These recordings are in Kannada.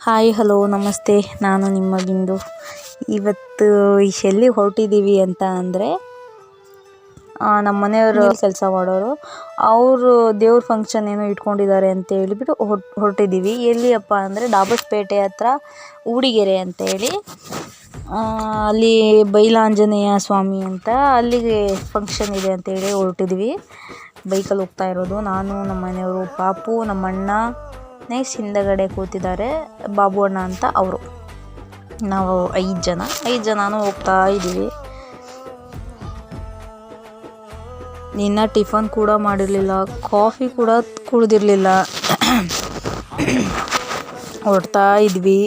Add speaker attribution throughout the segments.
Speaker 1: ಹಾಯ್ ಹಲೋ ನಮಸ್ತೆ. ನಾನು ನಿಮ್ಮ ಬಿಂದು. ಇವತ್ತು ಎಲ್ಲಿ ಹೊರಟಿದ್ದೀವಿ ಅಂತ ಅಂದರೆ ನಮ್ಮ ಮನೆಯವರು ಕೆಲಸ ಮಾಡೋರು. ಅವರು ದೇವ್ರ ಫಂಕ್ಷನ್ ಏನೋ ಇಟ್ಕೊಂಡಿದ್ದಾರೆ ಅಂತ ಹೇಳಿಬಿಟ್ಟು ಹೊರಟಿದ್ದೀವಿ. ಎಲ್ಲಿಯಪ್ಪ ಅಂದರೆ ಡಾಬಸ್ಪೇಟೆ ಹತ್ರ ಊಡಿಗೆರೆ ಅಂತೇಳಿ ಅಲ್ಲಿ ಬೈಲಾಂಜನೇಯ ಸ್ವಾಮಿ ಅಂತ ಅಲ್ಲಿಗೆ ಫಂಕ್ಷನ್ ಇದೆ ಅಂತೇಳಿ ಹೊರಟಿದ್ವಿ ಬೈಕಲ್ಲಿ ಹೋಗ್ತಾ ಇರೋದು. ನಾನು ನಮ್ಮ ಮನೆಯವರು ಪಾಪು ನಮ್ಮ ನೆಕ್ಸ್ಟ್ ಹಿಂದಗಡೆ ಕೂತಿದ್ದಾರೆ ಬಾಬು ಅಣ್ಣ ಅಂತ ಅವರು. ನಾವು ಐದು ಜನ, ಐದು ಜನನೂ ಹೋಗ್ತಾ ಇದ್ದೀವಿ. ನಿನ್ನ ಟಿಫನ್ ಕೂಡ ಮಾಡಿರಲಿಲ್ಲ, ಕಾಫಿ ಕೂಡ ಕುಡ್ದಿರಲಿಲ್ಲ. ಹೊರಡ್ತಾ ಇದ್ವಿ.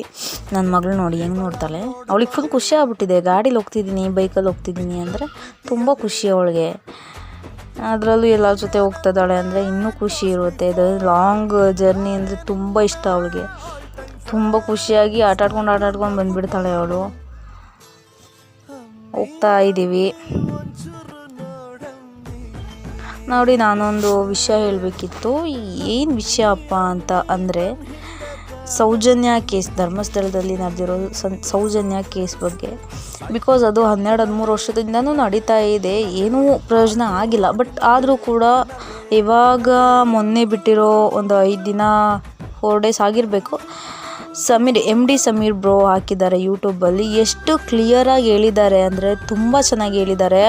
Speaker 1: ನನ್ನ ಮಗಳು ನೋಡಿ ಹೆಂಗೆ ನೋಡ್ತಾಳೆ. ಅವಳಿಗೆ ಫುಲ್ ಖುಷಿ ಆಗ್ಬಿಟ್ಟಿದೆ. ಗಾಡೀಲಿ ಹೋಗ್ತಿದ್ದೀನಿ ಬೈಕಲ್ಲಿ ಹೋಗ್ತಿದ್ದೀನಿ ಅಂದರೆ ತುಂಬ ಖುಷಿ ಅವಳಿಗೆ. ಅದರಲ್ಲೂ ಎಲ್ಲರ ಜೊತೆ ಹೋಗ್ತಿದ್ದಾಳೆ ಅಂದರೆ ಇನ್ನೂ ಖುಷಿ ಇರುತ್ತೆ. ಇದು ಲಾಂಗ್ ಜರ್ನಿ ಅಂದರೆ ತುಂಬ ಇಷ್ಟ ಅವಳಿಗೆ. ತುಂಬ ಖುಷಿಯಾಗಿ ಆಟಾಡ್ಕೊಂಡು ಆಟಾಡ್ಕೊಂಡು ಬಂದುಬಿಡ್ತಾಳೆ ಅವಳು. ಹೋಗ್ತಾ ಇದ್ದೀವಿ ನೋಡಿ ನಾನೊಂದು ವಿಷಯ ಹೇಳಬೇಕಿತ್ತು. ಏನು ವಿಷಯ ಅಪ್ಪ ಅಂತ ಅಂದರೆ ಸೌಜನ್ಯ ಕೇಸ್, ಧರ್ಮಸ್ಥಳದಲ್ಲಿ ನಡೆದಿರೋ ಸನ್ ಸೌಜನ್ಯ ಕೇಸ್ ಬಗ್ಗೆ. ಬಿಕಾಸ್ ಅದು ಹನ್ನೆರಡು, ಹದಿಮೂರು ವರ್ಷದಿಂದನೂ ನಡೀತಾ ಇದೆ, ಏನೂ ಪ್ರಯೋಜನ ಆಗಿಲ್ಲ. ಬಟ್ ಆದರೂ ಕೂಡ ಇವಾಗ ಮೊನ್ನೆ ಬಿಟ್ಟಿರೋ ಒಂದು ಐದು ದಿನ ಫೋರ್ ಡೇಸ್ ಆಗಿರಬೇಕು. Sameer M D Sameer bro ಹಾಕಿದ್ದಾರೆ ಯೂಟ್ಯೂಬಲ್ಲಿ ಎಷ್ಟು ಕ್ಲಿಯರಾಗಿ ಹೇಳಿದ್ದಾರೆ ಅಂದರೆ ತುಂಬ ಚೆನ್ನಾಗಿ ಹೇಳಿದ್ದಾರೆ.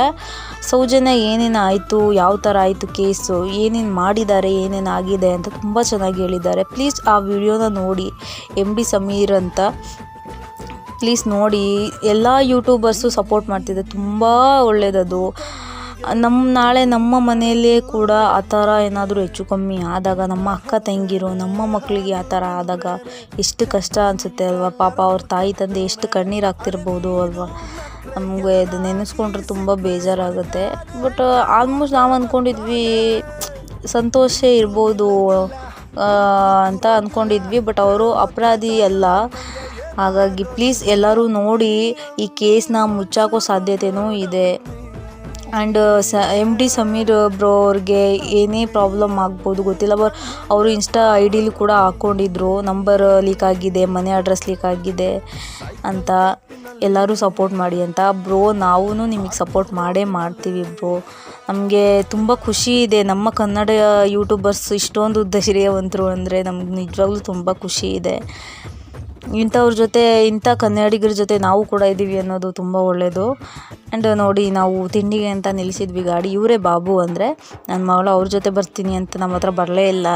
Speaker 1: ಸೌಜನ್ಯ, ಏನೇನು ಆಯಿತು, ಯಾವ ಥರ ಆಯಿತು ಕೇಸು ಏನೇನು ಮಾಡಿದ್ದಾರೆ, ಏನೇನು ಆಗಿದೆ ಅಂತ ತುಂಬ ಚೆನ್ನಾಗಿ ಹೇಳಿದ್ದಾರೆ. ಪ್ಲೀಸ್ ಆ ವಿಡಿಯೋನ ನೋಡಿ ಎಂ ಡಿ ಸಮೀರ್ ಅಂತ. ಪ್ಲೀಸ್ ನೋಡಿ, ಎಲ್ಲ ಯೂಟ್ಯೂಬರ್ಸು ಸಪೋರ್ಟ್ ಮಾಡ್ತಿದ್ದಾರೆ ತುಂಬ ಒಳ್ಳೆಯದದು ನಮ್ಮ ನಾಳೆ ನಮ್ಮ ಮನೆಯಲ್ಲೇ ಕೂಡ ಆ ಥರ ಏನಾದರೂ ಹೆಚ್ಚು ಕಮ್ಮಿ ಆದಾಗ, ನಮ್ಮ ಅಕ್ಕ ತಂಗಿರು, ನಮ್ಮ ಮಕ್ಕಳಿಗೆ ಆ ಥರ ಆದಾಗ ಎಷ್ಟು ಕಷ್ಟ ಅನಿಸುತ್ತೆ ಅಲ್ವಾ? ಪಾಪ ಅವ್ರ ತಾಯಿ ತಂದೆ ಎಷ್ಟು ಕಣ್ಣೀರು ಹಾಕ್ತಿರ್ಬೋದು ಅಲ್ವಾ? ನಮಗೆ ಅದು ನೆನೆಸ್ಕೊಂಡ್ರೆ ತುಂಬ ಬೇಜಾರಾಗುತ್ತೆ. ಬಟ್ ಆಲ್ಮೋಸ್ಟ್ ನಾವು ಅಂದ್ಕೊಂಡಿದ್ವಿ ಸಂತೋಷ ಇರ್ಬೋದು ಅಂತ ಅಂದ್ಕೊಂಡಿದ್ವಿ ಬಟ್ ಅವರು ಅಪರಾಧಿ ಅಲ್ಲ. ಹಾಗಾಗಿ ಪ್ಲೀಸ್ ಎಲ್ಲರೂ ನೋಡಿ ಈ ಕೇಸ್ನ ಮುಚ್ಚಾಕೋ ಸಾಧ್ಯತೆಯೂ ಇದೆ. ಆ್ಯಂಡ್ ಸ ಎಂ ಡಿ ಸಮೀರ್ ಬ್ರೋ ಅವ್ರಿಗೆ ಏನೇ ಪ್ರಾಬ್ಲಮ್ ಆಗ್ಬೋದು ಗೊತ್ತಿಲ್ಲ ಬರ್ ಅವರು ಇನ್ಸ್ಟಾ ಐ ಡಿಲಿ ಕೂಡ ಹಾಕ್ಕೊಂಡಿದ್ರು ನಂಬರ್ ಲೀಕ್ ಆಗಿದೆ, ಮನೆ ಅಡ್ರೆಸ್ ಲೀಕ್ ಆಗಿದೆ ಅಂತ ಎಲ್ಲರೂ ಸಪೋರ್ಟ್ ಮಾಡಿ ಅಂತ. ಬ್ರೋ ನಾವೂ ನಿಮಗೆ ಸಪೋರ್ಟ್ ಮಾಡೇ ಮಾಡ್ತೀವಿ ಬ್ರೋ ನಮಗೆ ತುಂಬ ಖುಷಿ ಇದೆ. ನಮ್ಮ ಕನ್ನಡ ಯೂಟ್ಯೂಬರ್ಸ್ ಇಷ್ಟೊಂದು ಧೈರ್ಯವಂತರು ಅಂದರೆ ನಮ್ಗೆ ನಿಜವಾಗ್ಲೂ ತುಂಬ ಖುಷಿ ಇದೆ. ಇಂಥವ್ರ ಜೊತೆ, ಇಂಥ ಕನ್ನಡಿಗರ ಜೊತೆ ನಾವು ಕೂಡ ಇದ್ದೀವಿ ಅನ್ನೋದು ತುಂಬ ಒಳ್ಳೆಯದು ಆ್ಯಂಡ್ ನೋಡಿ, ನಾವು ತಿಂಡಿಗೆ ಅಂತ ನಿಲ್ಲಿಸಿದ್ವಿ ಗಾಡಿ. ಇವರೇ ಬಾಬು ಅಂದರೆ ನನ್ನ ಮಗಳು ಅವ್ರ ಜೊತೆ ಬರ್ತೀನಿ ಅಂತ ನಮ್ಮ ಹತ್ರ ಬರಲೇ ಇಲ್ಲ.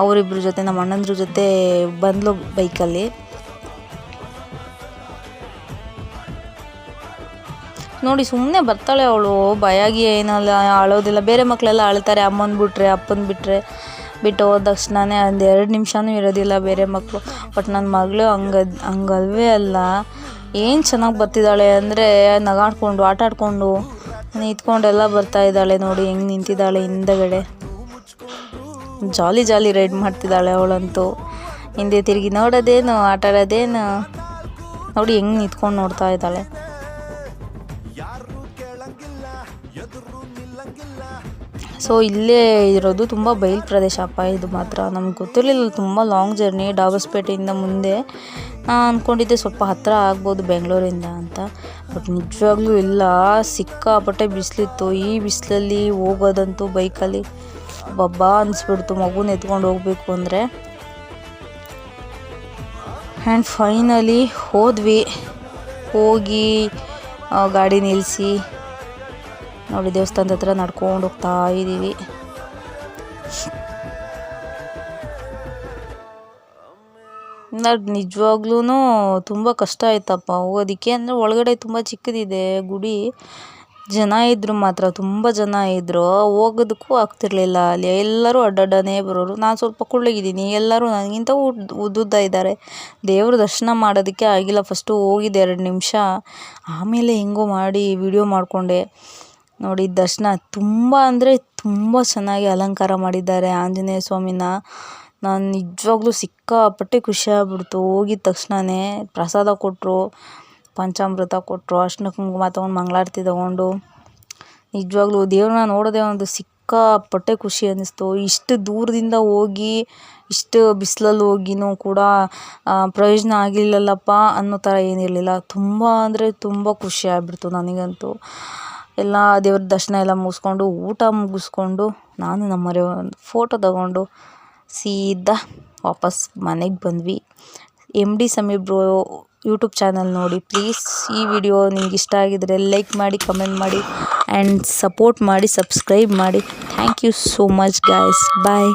Speaker 1: ಅವರಿಬ್ಬರ ಜೊತೆ, ನಮ್ಮ ಅಣ್ಣಂದ್ರ ಜೊತೆ ಬಂದ್ಲು ಬೈಕಲ್ಲಿ. ನೋಡಿ ಸುಮ್ಮನೆ ಬರ್ತಾಳೆ ಅವಳು. ಭಯಾಗಿ ಏನಲ್ಲ, ಅಳೋದಿಲ್ಲ. ಬೇರೆ ಮಕ್ಕಳೆಲ್ಲ ಅಳ್ತಾರೆ. ಅಮ್ಮನ ಬಿಟ್ಟರೆ ಅಪ್ಪನ ಬಿಟ್ಟರೆ ಬಿಟ್ಟು ಹೋದ ತಕ್ಷಣನೇ ಒಂದು ಎರಡು ನಿಮಿಷನೂ ಇರೋದಿಲ್ಲ ಬೇರೆ ಮಕ್ಕಳು. ಬಟ್ ನನ್ನ ಮಗಳು ಹಂಗದ್ ಹಂಗಲ್ವೇ ಅಲ್ಲ. ಏನು ಚೆನ್ನಾಗಿ ಬರ್ತಿದ್ದಾಳೆ ಅಂದರೆ ನಗಾಡ್ಕೊಂಡು, ಆಟ ಆಡಿಕೊಂಡು ನಿಂತ್ಕೊಂಡೆಲ್ಲ ಬರ್ತಾ ಇದ್ದಾಳೆ ನೋಡಿ, ಹೆಂಗೆ ನಿಂತಿದ್ದಾಳೆ ಹಿಂದಗಡೆ. ಜಾಲಿ ಜಾಲಿ ರೈಡ್ ಮಾಡ್ತಿದ್ದಾಳೆ ಅವಳಂತೂ. ಹಿಂದೆ ತಿರುಗಿ ನೋಡೋದೇನು ಆಟ ಆಡೋದೇನು ನೋಡಿ ಹೆಂಗೆ ನಿಂತ್ಕೊಂಡು ನೋಡ್ತಾ ಇದ್ದಾಳೆ. ಸೊ ಇಲ್ಲೇ ಇರೋದು ತುಂಬ ಬಯಲು ಪ್ರದೇಶ ಅಪ್ಪ. ಇದು ಮಾತ್ರ ನಮ್ಗೆ ಗೊತ್ತಿರಲಿಲ್ಲ. ತುಂಬ ಲಾಂಗ್ ಜರ್ನಿ ಡಾಬಸ್ಪೇಟೆಯಿಂದ ಮುಂದೆ. ನಾನು ಅಂದ್ಕೊಂಡಿದ್ದೆ ಸ್ವಲ್ಪ ಹತ್ತಿರ ಆಗ್ಬೋದು ಬೆಂಗಳೂರಿಂದ ಅಂತ. ಬಟ್ ನಿಜವಾಗ್ಲೂ ಇಲ್ಲ. ಸಿಕ್ಕಾಪಟ್ಟೆ ಬಿಸಿಲಿತ್ತು. ಈ ಬಿಸಿಲಲ್ಲಿ ಹೋಗೋದಂತೂ ಬೈಕಲ್ಲಿ ಬಬ್ಬಾ ಅನಿಸ್ಬಿಡ್ತು. ಮಗುನ ಎತ್ಕೊಂಡು ಹೋಗಬೇಕು ಅಂದರೆ. ಆ್ಯಂಡ್ ಫೈನಲಿ ಹೋದ್ವಿ. ಹೋಗಿ ಗಾಡಿ ನಿಲ್ಲಿಸಿ ನೋಡಿ ದೇವಸ್ಥಾನದ ಹತ್ರ ನಡ್ಕೊಂಡು ಹೋಗ್ತಾ ಇದ್ದೀವಿ. ನಿಜವಾಗ್ಲೂ ತುಂಬ ಕಷ್ಟ ಆಯ್ತಪ್ಪ. ಹೋಗೋದಕ್ಕೆ ಅಂದರೆ ಒಳಗಡೆ ತುಂಬ ಚಿಕ್ಕದಿದೆ ಗುಡಿ. ಜನ ಇದ್ದರು ಮಾತ್ರ, ತುಂಬ ಜನ ಇದ್ದರು ಹೋಗೋದಕ್ಕೂ ಆಗ್ತಿರ್ಲಿಲ್ಲ ಅಲ್ಲಿ. ಎಲ್ಲರೂ ಅಡ್ಡಡ್ಡನೇ ಬರೋರು. ನಾನು ಸ್ವಲ್ಪ ಕುಳ್ಳಗಿದ್ದೀನಿ. ಎಲ್ಲರೂ ನನಗಿಂತ ಉದ್ದ ಉದ್ದುದ್ದ ಇದ್ದಾರೆ. ದೇವ್ರ ದರ್ಶನ ಮಾಡೋದಕ್ಕೆ ಆಗಿಲ್ಲ. ಫಸ್ಟು ಹೋಗಿದ್ದೆ ಎರಡು ನಿಮಿಷ. ಆಮೇಲೆ ಹೆಂಗೋ ಮಾಡಿ ವಿಡಿಯೋ ಮಾಡಿಕೊಂಡೆ. ನೋಡಿ, ದರ್ಶನ ತುಂಬ ಅಂದರೆ ತುಂಬ ಚೆನ್ನಾಗಿ ಅಲಂಕಾರ ಮಾಡಿದ್ದಾರೆ ಆಂಜನೇಯ ಸ್ವಾಮಿನ. ನಾನು ನಿಜವಾಗ್ಲೂ ಸಿಕ್ಕಾಪಟ್ಟೆ ಖುಷಿ ಆಗ್ಬಿಡ್ತು. ಹೋಗಿದ ತಕ್ಷಣವೇ ಪ್ರಸಾದ ಕೊಟ್ಟರು ಪಂಚಾಮೃತ ಕೊಟ್ಟರು ಅರ್ಶಿನ ಕುಂಕುಮ ತೊಗೊಂಡು ಮಂಗಳಾರತಿ ತೊಗೊಂಡು. ನಿಜವಾಗ್ಲೂ ದೇವ್ರನ್ನ ನೋಡೋದೇ ಒಂದು ಸಿಕ್ಕಾಪಟ್ಟೆ ಖುಷಿ ಅನ್ನಿಸ್ತು. ಇಷ್ಟು ದೂರದಿಂದ ಹೋಗಿ, ಇಷ್ಟು ಬಿಸಿಲಲ್ಲಿ ಹೋಗಿನೂ ಕೂಡ ಪ್ರಯೋಜನ ಆಗಿರಲಿಲ್ಲಪ್ಪ ಅನ್ನೋ ಥರ ಏನಿರಲಿಲ್ಲ. ತುಂಬ ಅಂದರೆ ತುಂಬ ಖುಷಿ ಆಗ್ಬಿಡ್ತು ನನಗಂತೂ. ಎಲ್ಲ ದೇವ್ರ ದರ್ಶನ ಎಲ್ಲ ಮುಗಿಸ್ಕೊಂಡು, ಊಟ ಮುಗಿಸ್ಕೊಂಡು ನಾನು ನಮ್ಮ ಮನೆ ಒಂದು ಫೋಟೋ ತಗೊಂಡು ಸೀದಾ ವಾಪಸ್ ಮನೆಗೆ ಬಂದ್ವಿ. M D Sameer bro YouTube channel ನೋಡಿ ಪ್ಲೀಸ್ ಈ ವಿಡಿಯೋ ನಿಮ್ಗೆ ಇಷ್ಟ ಆಗಿದರೆ ಲೈಕ್ ಮಾಡಿ ಕಮೆಂಟ್ ಮಾಡಿ ಆ್ಯಂಡ್ ಸಪೋರ್ಟ್ ಮಾಡಿ ಸಬ್ಸ್ಕ್ರೈಬ್ ಮಾಡಿ. Thank you so much guys bye